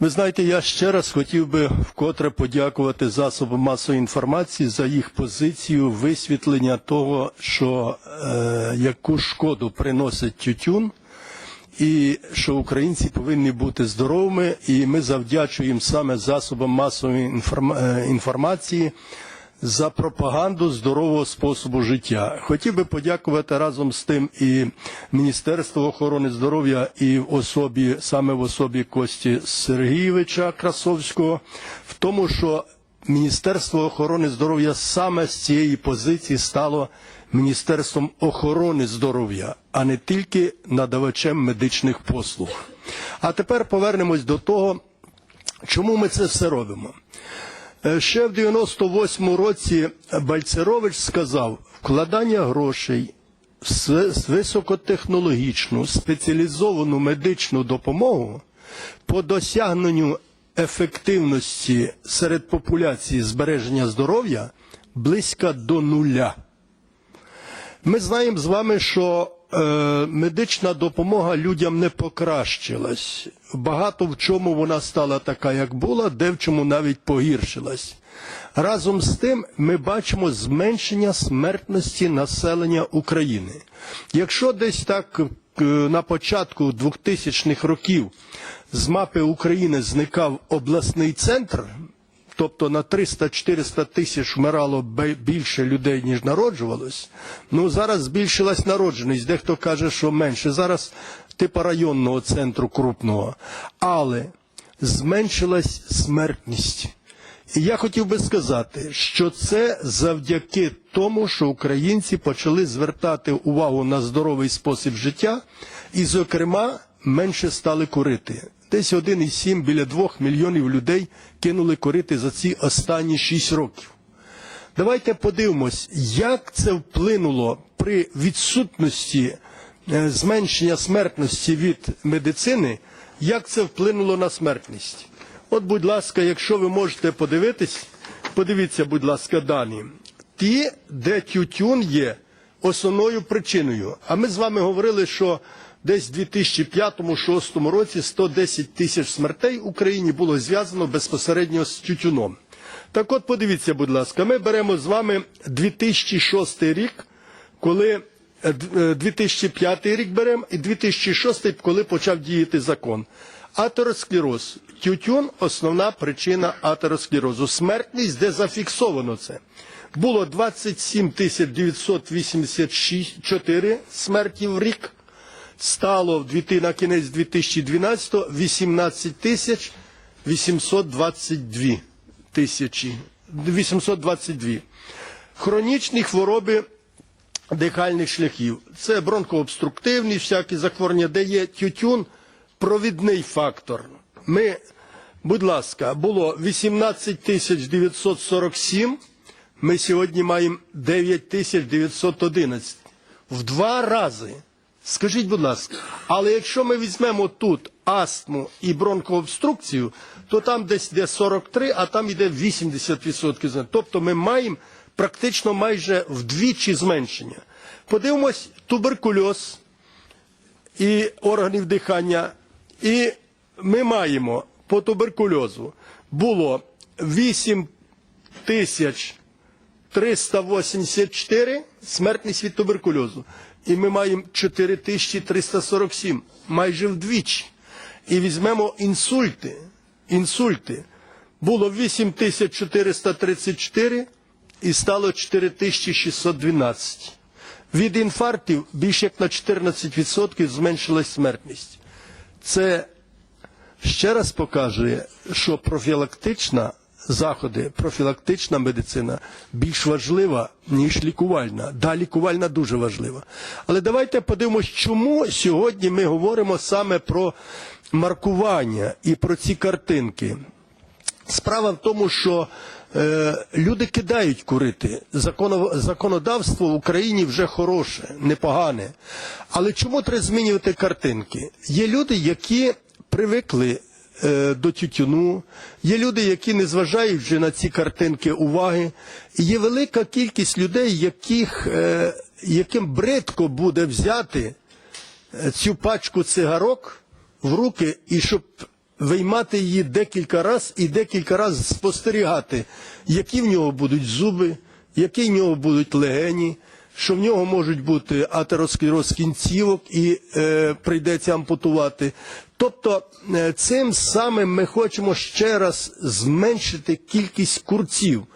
Ви знаєте, я ще раз хотів би вкотре подякувати засобам масової інформації за їх позицію висвітлення того, що е, яку шкоду приносить тютюн, і що українці повинні бути здоровими, і ми завдячуємо саме засобам масової е, інформації за пропаганду здорового способу життя. Хотів би подякувати разом з тим і Міністерству охорони здоров'я, і в особі саме в особі Кості Сергійовича Красовського, в тому, що Міністерство охорони здоров'я саме з цієї позиції стало Міністерством охорони здоров'я, а не тільки надавачем медичних послуг. А тепер повернемось до того, чому ми це все робимо. Е, Ще в 98-му році Бальцерович сказав, вкладання грошей в високотехнологічну спеціалізовану медичну допомогу по досягненню ефективності серед популяції збереження здоров'я близько до нуля. Ми знаємо з вами, що медична допомога людям не покращилась. Багато в чому вона стала така, як була, де в чому навіть погіршилась. Разом з тим ми бачимо зменшення смертності населення України. Якщо десь так е, на початку 2000-х років з мапи України зникав обласний центр, тобто на 300-400 тисяч вмирало більше людей, ніж народжувалось. Ну зараз збільшилась народженість. Дехто каже, що менше. Зараз типу районного центру крупного. Але зменшилась смертність. І я хотів би сказати, що це завдяки тому, що українці почали звертати увагу на здоровий спосіб життя, і, зокрема, менше стали курити. Десь 1,7 біля 2 мільйонів людей кинули курити за ці останні 6 років. Давайте подивимось, як це вплинуло при відсутності е, зменшення смертності від медицини, як це вплинуло на смертність. От, будь ласка, якщо ви можете подивитись, подивіться, будь ласка, дані. Ті, де тютюн є основною причиною. А ми з вами говорили, що десь в 2005-2006 році 110 тисяч смертей в Україні було зв'язано безпосередньо з тютюном. Так от подивіться, будь ласка, ми беремо з вами 2006 рік, коли е, д- е, 2005 рік беремо і 2006, коли почав діяти закон. Атеросклероз. Тютюн основна причина атеросклерозу. Смертність, де зафіксовано це. Було 27 тисяч 984 смерті в рік. Стало на кінець 2012 18 тисяч 822 тисячі. 822. Хронічні хвороби дихальних шляхів. Це бронхообструктивні всякі захворювання, де є тютюн, провідний фактор. Ми, будь ласка, було 18 тисяч 947, ми сьогодні маємо 9 тисяч 911. В два рази. Скажіть, будь ласка, але якщо ми візьмемо тут астму і бронхообструкцію, то там десь йде 43, а там йде 80%. Тобто ми маємо практично майже вдвічі зменшення. Подивимось туберкульоз і органів дихання. І ми маємо по туберкульозу було 8 тисяч 384 смертність від туберкульозу. І ми маємо 4347, майже вдвічі. І візьмемо інсульти. Інсульти. Було 8434 і стало 4612. Від інфарктів більше як на 14% зменшилась смертність. Це ще раз показує, що профілактична заходи, профілактична медицина більш важлива, ніж лікувальна. Да, лікувальна дуже важлива. Але давайте подивимось, чому сьогодні ми говоримо саме про маркування і про ці картинки. Справа в тому, що е, люди кидають курити. Законодавство в Україні вже хороше, непогане. Але чому треба змінювати картинки? Є люди, які привикли Е, до тютюну. Є люди, які не зважають вже на ці картинки уваги. І Є велика кількість людей, яких, е, яким бридко буде взяти е, цю пачку цигарок в руки і щоб. Виймати її декілька разів і декілька разів спостерігати, які в нього будуть зуби, які в нього будуть легені, що в нього можуть бути атеросклероз кінцівок і е, прийдеться ампутувати. Тобто е, цим самим ми хочемо ще раз зменшити кількість курців.